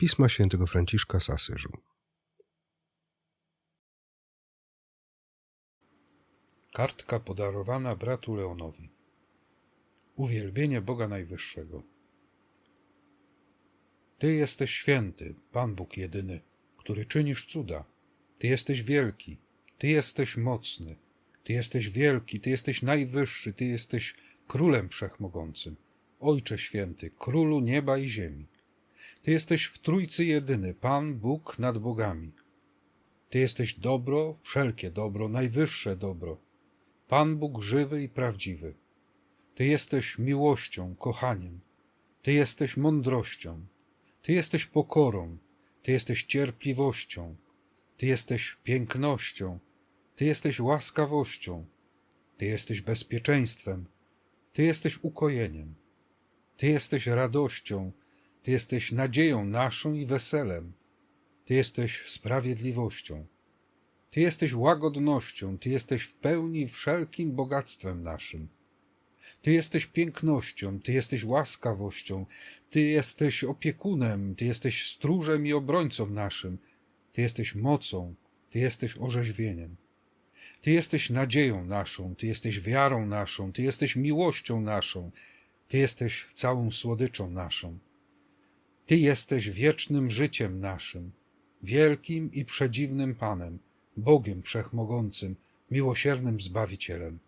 Pisma świętego Franciszka z Asyżu. Kartka podarowana bratu Leonowi. Uwielbienie Boga Najwyższego. Ty jesteś święty, Pan Bóg jedyny, który czynisz cuda. Ty jesteś wielki, Ty jesteś mocny, Ty jesteś wielki, Ty jesteś najwyższy, Ty jesteś królem wszechmogącym. Ojcze święty, królu nieba i ziemi. Ty jesteś w Trójcy jedyny, Pan Bóg nad bogami. Ty jesteś dobro, wszelkie dobro, najwyższe dobro. Pan Bóg żywy i prawdziwy. Ty jesteś miłością, kochaniem. Ty jesteś mądrością. Ty jesteś pokorą. Ty jesteś cierpliwością. Ty jesteś pięknością. Ty jesteś łaskawością. Ty jesteś bezpieczeństwem. Ty jesteś ukojeniem. Ty jesteś radością. Ty jesteś nadzieją naszą i weselem. Ty jesteś sprawiedliwością. Ty jesteś łagodnością, Ty jesteś w pełni wszelkim bogactwem naszym. Ty jesteś pięknością, Ty jesteś łaskawością, Ty jesteś opiekunem, Ty jesteś stróżem i obrońcą naszym, Ty jesteś mocą, Ty jesteś orzeźwieniem. Ty jesteś nadzieją naszą, Ty jesteś wiarą naszą, Ty jesteś miłością naszą, Ty jesteś całą słodyczą naszą. Ty jesteś wiecznym życiem naszym, wielkim i przedziwnym Panem, Bogiem Wszechmogącym, miłosiernym Zbawicielem.